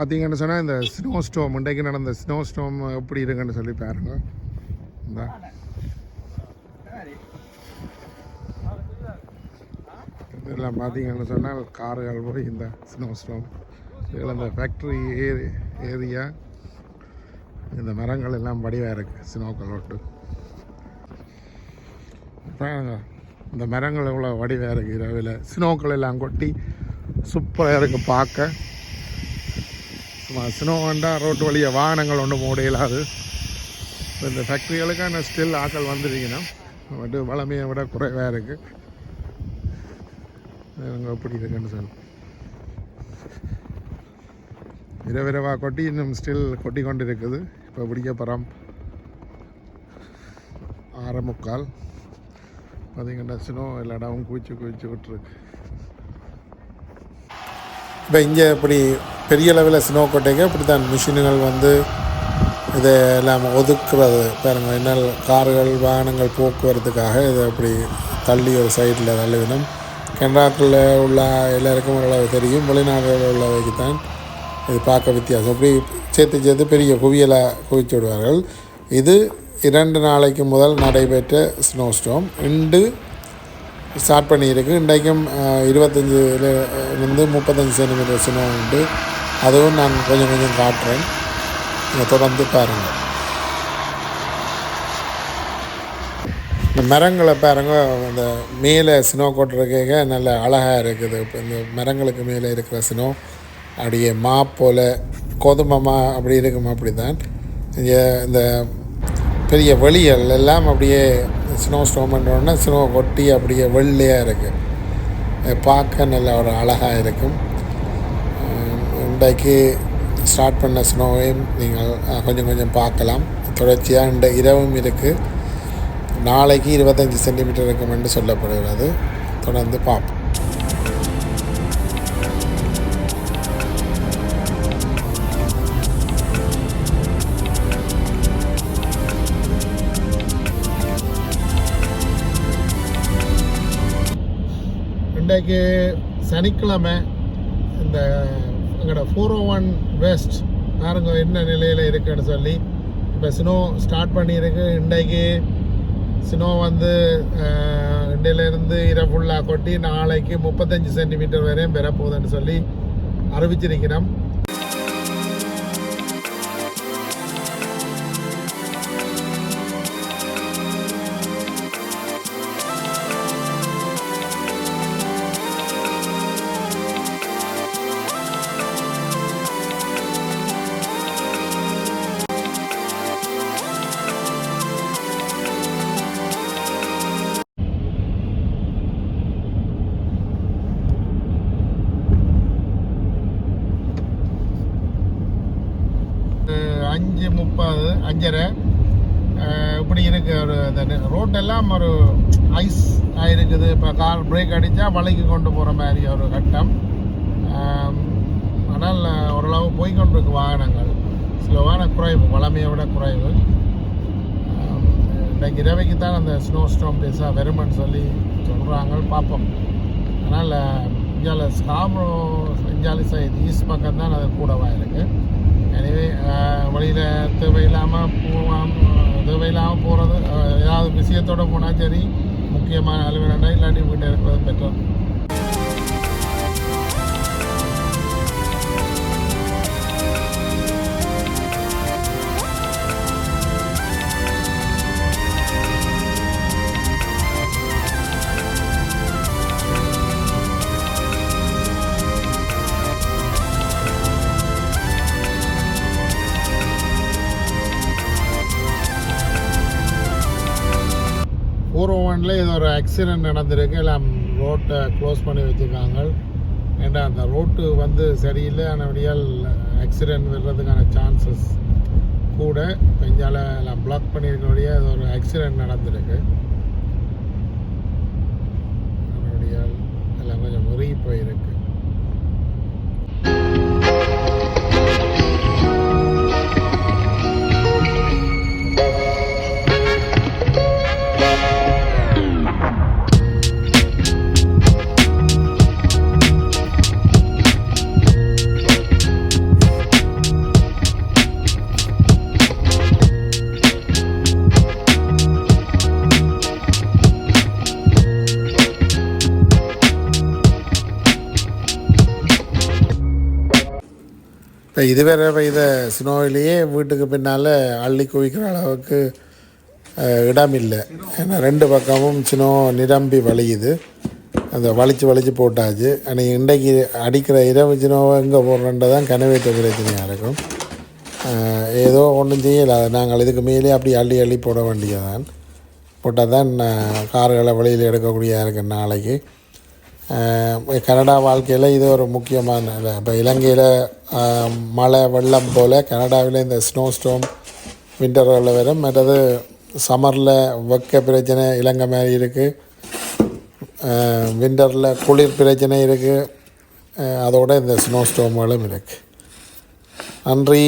பார்த்தீங்கன்னு சொன்னால் இந்த ஸ்னோ ஸ்டோம் இன்றைக்கு நடந்த ஸ்னோ ஸ்டோம் எப்படி இருக்குன்னு சொல்லி பாருங்க. இந்த. இதெல்லாம் பார்த்தீங்கன்னு சொன்னால் கார்கள் போய் இந்த ஸ்னோ ஸ்டோம் இதில் இந்த ஃபேக்ட்ரி ஏரி ஏரியா இந்த மரங்கள் எல்லாம் வடிவாக இருக்குது ஸ்னோக்கள் ஒட்டு. பாருங்க இந்த மரங்கள் எவ்வளோ வடிவாக இருக்குது இரவில். ஸ்னோக்கள் எல்லாம் கொட்டி சூப்பராக இருக்குது பார்க்க. ஸ்னோ வந்தால் ரோட்டு வழியாக வாகனங்கள் ஒன்றும் ஓட இயலாது இந்த ஃபேக்ட்ரிகளுக்கான ஸ்டில் ஆக்கள் வந்துட்டீங்கன்னா பட் வளமையை விட குறைவாக இருக்குது நாங்கள் எப்படி இருக்குன்னு சொல்லி. விரவிரவாக கொட்டி இன்னும் ஸ்டில் கொட்டி கொண்டு இருக்குது இப்போ பிடிக்க போகிறோம் ஆரமுக்கால் முக்கால். பார்த்தீங்கன்னா ஸ்னோ எல்லா இடமும் குவிச்சு குவிச்சு விட்டுருக்கு. இப்போ இங்கே இப்படி பெரிய அளவில் ஸ்னோ கோட்டைக்கு இப்படி தான் மிஷினுகள் வந்து இதை எல்லாம் ஒதுக்குறது. பாருங்கள் என்ன கார்கள் வாகனங்கள் போக்குவரத்துக்காக இதை அப்படி தள்ளி ஒரு சைடில் தள்ளிவிடும் கனடாக்களில் உள்ள எல்லாருக்கும் ஓரளவு தெரியும் வெளிநாடுகளில் உள்ளவைக்கு தான் இது பார்க்க வித்தியாசம். அப்படி சேர்த்து சேர்த்து பெரிய குவியலை குவிச்சு விடுவார்கள். இது இரண்டு நாளைக்கு முதல் நடைபெற்ற ஸ்னோ ஸ்டோம் இன்று ஸ்டார்ட் பண்ணியிருக்கு. இன்றைக்கும் இருபத்தஞ்சில் இருந்து முப்பத்தஞ்சு சென்டிமீட்டர் சினிமா உண்டு. அதுவும் நான் கொஞ்சம் கொஞ்சம் காட்டுறேன். நீங்கள் தொடர்ந்து பாருங்கள் இந்த மரங்களை பாருங்க. அந்த மேலே ஸ்னோ கொட்டுறதுக்காக நல்ல அழகாக இருக்குது. இப்போ இந்த மரங்களுக்கு மேலே இருக்கிற சினோ அப்படியே மா போல் கோதுமமா அப்படி இருக்கும் அப்படி தான் இங்கே இந்த பெரிய வெளிகள் எல்லாம் அப்படியே ஸ்னோ ஸ்டோம் ஸ்னோ கொட்டி அப்படியே வெள்ளையாக இருக்குது பார்க்க நல்ல ஒரு அழகாக இருக்கும். இன்றைக்கு ஸ்டார்ட் பண்ண ஸ்னோவையும் நீங்கள் கொஞ்சம் கொஞ்சம் பார்க்கலாம். தொடர்ச்சியாக இந்த இரவும் இருக்குது நாளைக்கு இருபத்தஞ்சி சென்டிமீட்டர் இருக்கும் என்று சொல்லப்படுகிறது. தொடர்ந்து பார்ப்போம். இன்றைக்கி சனிக்கிழமை இந்த எங்களோட ஃபோர் ஓ ஒன் வெஸ்ட் பாருங்க என்ன நிலையில் இருக்குன்னு சொல்லி. இப்போ ஸ்னோ ஸ்டார்ட் பண்ணியிருக்கு. இன்றைக்கு ஸ்னோ வந்து அஹ், இன்றையிலேருந்து ஃபுல்லாக கொட்டி நாளைக்கு முப்பத்தஞ்சு சென்டிமீட்டர் வரையும் பெறப்போகுதுன்னு சொல்லி அறிவிச்சிருக்கிறோம். அஞ்சு முப்பது அஞ்சரை. இப்படி இருக்கு ஒரு அந்த ரோட்டெல்லாம் ஒரு ஐஸ் ஆயிருக்குது. இப்போ கார் பிரேக் அடித்தா வலைக்கு கொண்டு போகிற மாதிரி ஒரு கட்டம். ஆனால் ஓரளவு போய்கொண்டிருக்கு வாகனங்கள். ஸ்லோவான குறைவு வளமையை விட குறைவு. இன்றைக்கு இரவைக்கு தான் அந்த ஸ்னோ ஸ்டோம் டேஸாக வருமென்னு சொல்லி சொல்கிறாங்க பார்ப்போம். அதனால் இந்தியாவில் ஸ்காப்ரோ இந்தியாவில் சைடு ஈஸ்ட் பக்கம் தான் அது கூடவாக இருக்குது எனவே uh, வழியில் தேவையில்லாமல் போகாம தேவையில்லாமல் போகிறது ஏதாவது விஷயத்தோடு போனால் சரி முக்கியமான அலுவலகம் இல்லாட்டி வீட்டில் இருக்கிறது பெற்றோர் ஒன்ல இது ஒரு ஆக்சிடென்ட் நடந்திருக்கு. எல்லாம் ரோட்டை க்ளோஸ் பண்ணி வச்சுருக்காங்க. ஏன்னா அந்த ரோட்டு வந்து சரியில்லை. ஆனபடியால் ஆக்சிடெண்ட் வர்றதுக்கான சான்சஸ் கூட பெஞ்சால எல்லாம் பிளாக் பண்ணியிருக்கபடியே அது ஒரு ஆக்சிடெண்ட் நடந்திருக்கு. அதனுடையால் எல்லாம் கொஞ்சம் முறுகி போயிருக்கு. இப்போ இதுவரை பெய்த ஸ்னோவிலேயே வீட்டுக்கு பின்னால் அள்ளி குவிக்கிற அளவுக்கு இடம் இல்லை. ஏன்னா ரெண்டு பக்கமும் ஸ்னோ நிரம்பி வலியுது அந்த வலிச்சு வலிச்சு போட்டாச்சு. ஆனால் இன்றைக்கு அடிக்கிற இரவு ஸ்னோவை எங்கே போடுறன்றது தான் கனவேற்ற பிரச்சனையாக இருக்கும். ஏதோ ஒன்றும் செய்யலை நாங்கள் இதுக்கு மேலே அப்படி அள்ளி அள்ளி போட வேண்டியதான் போட்டால் தான் கார்களை வழியில் எடுக்கக்கூடிய இருக்கு நாளைக்கு. கனடா வாழ்க்கையில் இது ஒரு முக்கியமான இல்லை இப்போ இலங்கையில் மழை வெள்ளம் போல் கனடாவில் இந்த ஸ்னோ ஸ்டோம் விண்டரில் வரும். மற்றது சம்மரில் வெக்க பிரச்சனை இலங்கை மாதிரி இருக்குது விண்டரில் குளிர் பிரச்சனை இருக்குது அதோட இந்த ஸ்னோ ஸ்டோம்களும் இருக்குது நன்றி.